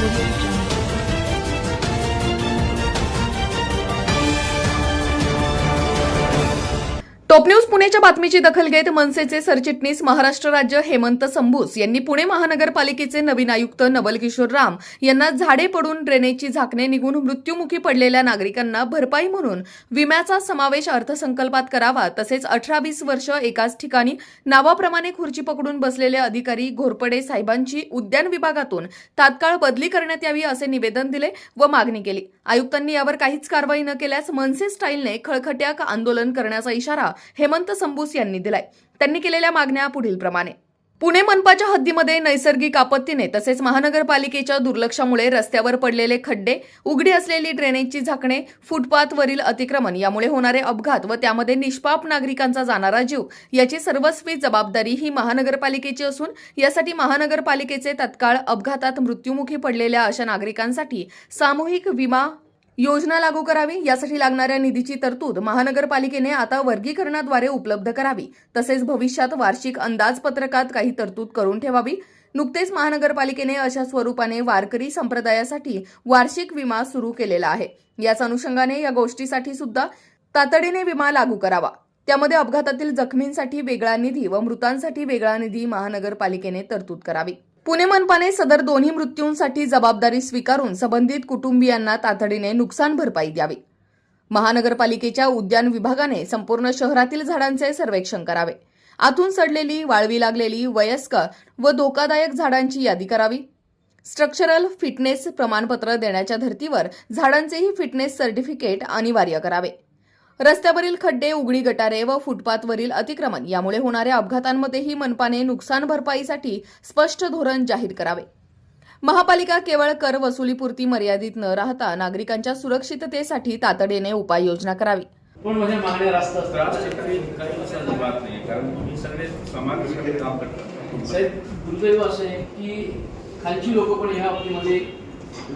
Thank you. Top news पुणेच्या बातमीची दखल घेत मनसेचे सरचिटणीस महाराष्ट्र राज्य हेमंत संभूस यांनी पुणे महानगरपालिकेचे नवीन आयुक्त नवल किशोर राम यांना झाडे पडून ड्रेनेजची झाकणे निघून मृत्युमुखी पडलेल्या नागरिकांना भरपाई म्हणून विम्याचा समावेश अर्थसंकल्पात करावा तसेच अठरा वीस वर्ष एकाच ठिकाणी नावाप्रमाणे खुर्ची पकडून बसलेले अधिकारी घोरपडे साहेबांची उद्यान विभागातून तात्काळ बदली करण्यात यावी असे निवेदन दिले व मागणी केली. आयुक्तांनी यावर काहीच कारवाई न केल्यास मनसे स्टाईलने खळखट्याक आंदोलन करण्याचा इशारा हेमंत संबूस यांनी दिलाय. त्यांनी केलेल्या मागण्या पुढीलप्रमाणे पुणे मनपाच्या हद्दीमध्ये नैसर्गिक आपत्तीने तसेच महानगरपालिकेच्या दुर्लक्षामुळे रस्त्यावर पडलेले खड्डे उघडी असलेली ड्रेनेजची झाकणे फुटपाथवरील अतिक्रमण यामुळे होणारे अपघात व त्यामध्ये निष्पाप नागरिकांचा जाणारा जीव याची सर्वस्वी जबाबदारी ही महानगरपालिकेची असून यासाठी महानगरपालिकेचे तत्काळ अपघातात मृत्युमुखी पडलेल्या अशा नागरिकांसाठी सामूहिक विमा योजना लागू करावी यासाठी लागणाऱ्या निधीची तरतूद महानगरपालिकेने आता वर्गीकरणाद्वारे उपलब्ध करावी. तसेच भविष्यात वार्षिक अंदाजपत्रकात काही तरतूद करून ठेवावी. नुकतेच महानगरपालिकेने अशा स्वरूपाने वारकरी संप्रदायासाठी वार्षिक विमा सुरू केलेला आहे. याच अनुषंगाने या गोष्टीसाठी सुद्धा तातडीने विमा लागू करावा. त्यामध्ये अपघातातील जखमींसाठी वेगळा निधी व मृतांसाठी वेगळा निधी महानगरपालिकेने तरतूद करावी. पुणे मनपाने सदर दोन्ही मृत्यूंसाठी जबाबदारी स्वीकारून संबंधित कुटुंबियांना तातडीने नुकसान भरपाई द्यावी. महानगरपालिकेच्या उद्यान विभागाने संपूर्ण शहरातील झाडांचे सर्वेक्षण करावे. आतून सडलेली वाळवी लागलेली वयस्कर व धोकादायक झाडांची यादी करावी. स्ट्रक्चरल फिटनेस प्रमाणपत्र देण्याच्या धर्तीवर झाडांचेही फिटनेस सर्टिफिकेट अनिवार्य करावे. रस्त्यावरील खड्डे उघडी गटारे व फुटपाथवरील अतिक्रमण यामुळे होणाऱ्या अपघातांमध्येही मनपाने नुकसान भरपाईसाठी स्पष्ट धोरण जाहीर करावे. महापालिका केवळ कर वसुलीपुरती मर्यादित न राहता नागरिकांच्या सुरक्षिततेसाठी तातडीने उपाययोजना करावी. पण माझ्या मागण्या रास्त असतात? काही बात नाही कारण तुम्ही सगळे समाजासाठी काम करतात साहेब दुर्दैव असं आहे की खालची लोक पण ह्या बाबतीमध्ये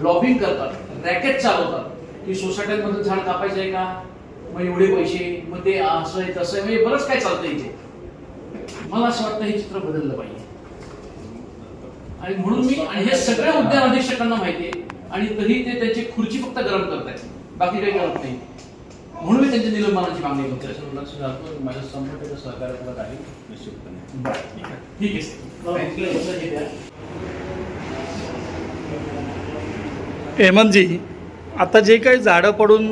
लॉबिंग करतात रॅकेट चालवतात. की सोसायट्यांमध्ये झाड कापायचं आहे का? मग एवढे पैसे मग ते असं आहे तसं आहे म्हणजे बरंच काय चालतं इथे. मला असं वाटतं हे चित्र बदललं पाहिजे. आणि म्हणून मी आणि हे सगळ्या उद्यान अधीक्षकांना माहिती आहे आणि तरी ते त्याची खुर्ची फक्त गरम करतायत. बाकी काही करत नाही. म्हणून मी त्यांच्या निलंबनाची मागणी घालतो माझ्या संपूर्ण टक्के सहकार्य करत आहे निश्चितपणे. ठीक आहे. सर. हे द्या. हेमंतजी आता जे काही झाडं पडून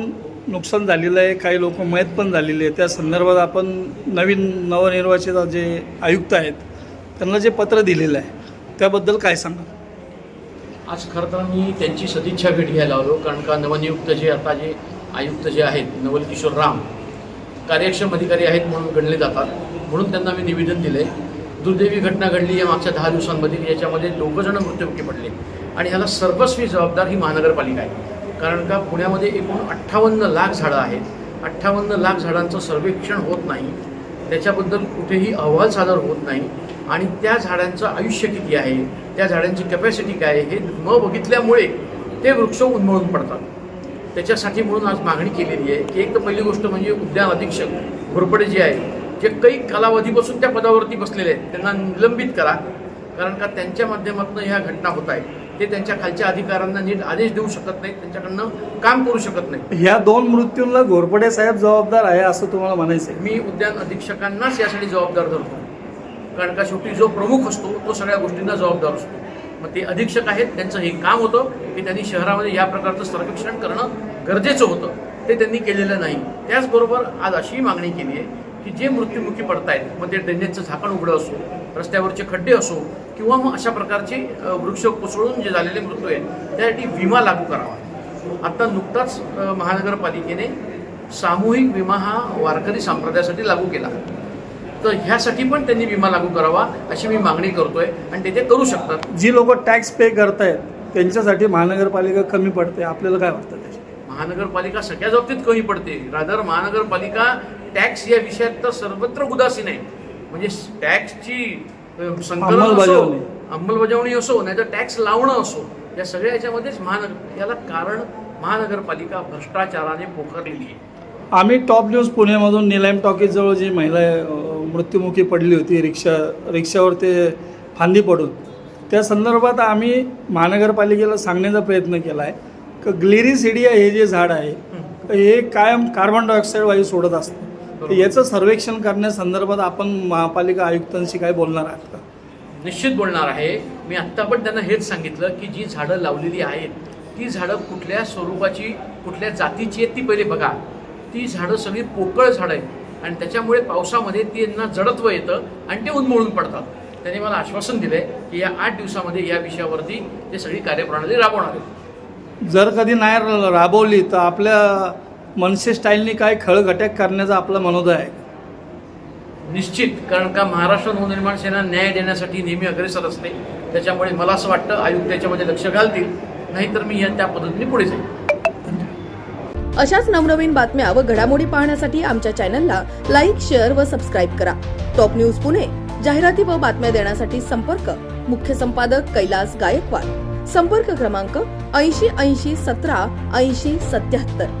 नुकसान झालेलं आहे काही लोक मयत पण झालेले आहे त्या संदर्भात आपण नवीन नवनिर्वाचित जे आयुक्त आहेत त्यांना जे पत्र दिलेलं आहे त्याबद्दल काय सांगा आज खरं तर मी त्यांची सदिच्छा भेट घ्यायला आलो कारण का नवनियुक्त जे आता जे आयुक्त जे आहेत नवल किशोर राम कार्यक्षम अधिकारी आहेत म्हणून गणले जातात. म्हणून त्यांना मी निवेदन दिले दुर्दैवी घटना घडली या मागच्या दहा दिवसांमध्ये याच्यामध्ये दोघं जण मृत्युमुखी पडले. आणि ह्याला सर्वस्वी जबाबदार ही महानगरपालिका आहे. कारण का पुण्यामध्ये एकूण अठ्ठावन्न लाख झाडं आहेत. अठ्ठावन्न लाख झाडांचं सर्वेक्षण होत नाही. त्याच्याबद्दल कुठेही अहवाल सादर होत नाही. आणि त्या झाडांचं आयुष्य किती आहे? त्या झाडांची कॅपॅसिटी काय आहे? हे न बघितल्यामुळे ते वृक्ष उन्मळून पडतात. त्याच्यासाठी म्हणून आज मागणी केलेली आहे की एक तर पहिली गोष्ट म्हणजे उद्यान अधीक्षक घोरपडे जे आहेत जे काही कालावधीपासून त्या पदावरती बसलेले आहेत त्यांना निलंबित करा. कारण का त्यांच्या माध्यमातून ह्या घटना होत आहेत. ते त्यांच्या खालच्या अधिकाऱ्यांना नीट आदेश देऊ शकत नाहीत त्यांच्याकडनं काम करू शकत नाहीत. ह्या दोन मृत्यूंना घोरपडे साहेब जबाबदार आहे असं तुम्हाला म्हणायचं आहे मी उद्यान अधीक्षकांनाच यासाठी जबाबदार धरतो. कारण का शेवटी जो प्रमुख असतो तो सगळ्या गोष्टींना जबाबदार असतो. मग ते अधीक्षक आहेत त्यांचं हे काम होतं की त्यांनी शहरामध्ये या प्रकारचं सर्वेक्षण करणं गरजेचं होतं. ते त्यांनी केलेलं नाही. त्याचबरोबर आज अशी मागणी केली आहे की जे मृत्युमुखी पडतायत मग ते ड्रेनेजचं झाकण उघडं असो रस्त्यावरचे खड्डे असो किंवा मग अशा प्रकारचे वृक्ष कोसळून जे झालेले मृत्यू आहेत त्यासाठी विमा लागू करावा. आता नुकताच महानगरपालिकेने सामूहिक विमा हा वारकरी संप्रदायासाठी लागू केला. तर ह्यासाठी पण त्यांनी विमा लागू करावा अशी मी मागणी करतोय आणि ते ते करू शकतात. जी लोक टॅक्स पे करतायत त्यांच्यासाठी महानगरपालिका कमी पडते. आपल्याला काय वाटतं महानगरपालिका सगळ्याच बाबतीत कमी पडते. रादर महानगरपालिका टॅक्स या विषयात तर सर्वत्र उदासीन आहे. म्हणजे टॅक्सची संकलन असो अंमलबजावणी. अंमलबजावणी असो नाहीतर टॅक्स लावणं असो या सगळ्या याच्यामध्येच महानगर याला कारण महानगरपालिका भ्रष्टाचाराने पोखरलेली आहे. आम्ही टॉप न्यूज पुण्यामधून निलाम टॉकीजवळ जी महिला मृत्युमुखी पडली होती रिक्षा रिक्षावर ते फांदी पडून. त्या संदर्भात आम्ही महानगरपालिकेला सांगण्याचा प्रयत्न केला आहे की ग्लिरिसिडिया हे जे झाड आहे हे. कायम कार्बन डायऑक्साईड वायू सोडत असतं. तर याचं सर्वेक्षण करण्यासंदर्भात आपण महापालिका आयुक्तांशी काय बोलणार आहात का? निश्चित बोलणार आहे. मी आत्ता पण त्यांना हेच सांगितलं की जी झाडं लावलेली आहेत ती झाडं कुठल्या स्वरूपाची कुठल्या जातीची आहेत ती पहिले बघा. ती झाडं सगळी पोकळ झाडं आहेत आणि त्याच्यामुळे पावसामध्ये त्यांना जडत्व येतं आणि ते उन्मळून पडतात. त्यांनी मला आश्वासन दिलं आहे की या आठ दिवसामध्ये या विषयावरती ते सगळी कार्यप्रणाली राबवणार आहेत. जर कधी नाही राबवली तर आपल्या मनसे स्टाईलनी काय खळगट्याक करण्याचा आपला मनोदय आहे. निश्चित कारण का महाराष्ट्र नवनिर्माण सेना न्याय देण्यासाठी नेहमी अग्रेसर असते. त्याच्यामुळे मला असं वाटतं आयुक्त याच्यामध्ये लक्ष घालतील नाहीतर मी या त्या पद्धतीने पुढे जाईल अशाच नवनवीन बातम्या व घडामोडी पाहण्यासाठी आमच्या चॅनलला लाईक शेअर व सबस्क्राईब करा. टॉप न्यूज पुणे जाहिराती व बातम्या देण्यासाठी संपर्क. मुख्य संपादक कैलास गायकवाड. संपर्क क्रमांक ऐंशी ऐंशी सतरा ऐंशी सत्याहत्तर.